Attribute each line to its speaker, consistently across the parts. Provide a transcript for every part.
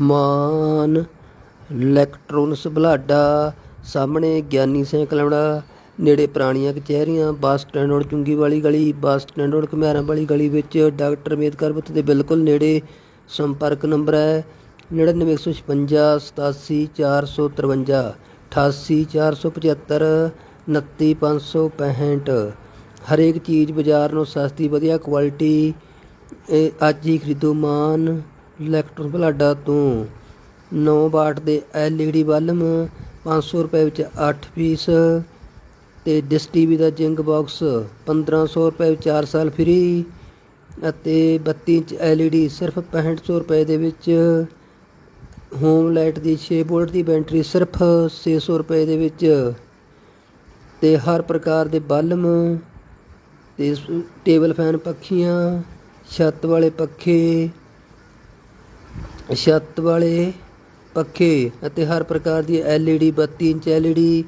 Speaker 1: ਮਾਨ। Electrons ਬਲਾਡਾ, ਸਾਹਮਣੇ ਗਿਆਨੀ cycle ਵਾਲਾ ਨੇੜੇ ਪੁਰਾਣੀਆਂ ਕਚਹਿਰੀਆਂ, ਬੱਸ ਸਟੈਂਡ ਰੋਡ ਚੁੰਗੀ ਵਾਲੀ ਗਲੀ, ਬੱਸ ਸਟੈਂਡ ਰੋਡ ਘੁਮਿਆਰਾਂ ਵਾਲੀ ਗਲੀ ਵਿੱਚ, ਡਾਕਟਰ ਅੰਬੇਦਕਰ ਬੁੱਤ ਦੇ ਬਿਲਕੁਲ ਨੇੜੇ ਸੰਪਰਕ ਨੰਬਰ ਹੈ 9956 87453 88475 29565 ਹਰੇਕ ਚੀਜ਼ ਬਾਜ਼ਾਰ ਨੂੰ ਸਸਤੀ, ਵਧੀਆ ਕੁਆਲਿਟੀ ਅੱਜ ਹੀ ਖਰੀਦੋ ਮਾਨ। ਇਲੈਕਟ੍ਰੋਨ ਬਲਾਡਾ ਤੋਂ ਨੌ ਵਾਟ ਦੇ LED ਬਲਬ 500 ਰੁਪਏ ਵਿੱਚ 8 ਪੀਸ ਤੇ ਡਿਸ ਟੀਵੀ ਦਾ ਜਿੰਗ ਬਾਕਸ 1500 ਰੁਪਏ ਵਿੱਚ 4 ਸਾਲ ਫ੍ਰੀ ਅਤੇ 32 ਇੰਚ LED ਸਿਰਫ 6500 ਰੁਪਏ ਦੇ ਵਿੱਚ। ਹੋਮ ਲਾਈਟ ਦੀ 6 ਵੋਲਟ ਦੀ ਬੈਟਰੀ ਸਿਰਫ 600 ਰੁਪਏ ਦੇ ਵਿੱਚ ਤੇ ਹਰ ਪ੍ਰਕਾਰ ਦੇ ਬਲਮ ਤੇ ਟੇਬਲ ਫੈਨ ਪੱਖੀਆਂ, ਛੱਤ ਵਾਲੇ ਪੱਖੇ ਛੱਤ ਵਾਲੇ ਪੱਖੇ ਅਤੇ ਹਰ ਪ੍ਰਕਾਰ ਦੀ LED 32 inch LED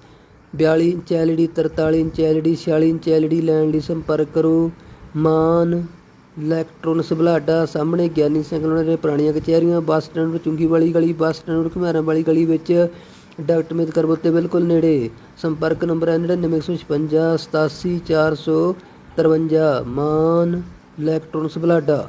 Speaker 1: 42 inch LED 43 inch LED 46 inch LED ਲੈਣ ਲਈ ਸੰਪਰਕ ਕਰੋ। ਮਾਨ ਇਲੈਕਟ੍ਰੋਨਿਕਸ ਬਲਾਡਾ, ਸਾਹਮਣੇ ਗਿਆਨੀ ਸਿੰਘ ਉਹਨਾਂ ਦੇ ਪੁਰਾਣੀਆਂ ਕਚਹਿਰੀਆਂ, ਬੱਸ ਸਟੈਂਡ ਚੁੰਗੀ ਵਾਲੀ ਗਲੀ, ਬੱਸ ਸਟੈਂਡ ਘੁਮਿਆਰਾਂ ਵਾਲੀ ਗਲੀ ਵਿੱਚ ਡਾਕਟਰ ਅੰਬੇਦਕਰ ਬੁੱਤ ਦੇ ਬਿਲਕੁਲ ਨੇੜੇ। ਸੰਪਰਕ ਨੰਬਰ ਹੈ 9956 87453 ਮਾਨ ਇਲੈਕਟ੍ਰੋਨਿਕਸ ਬਲਾਡਾ।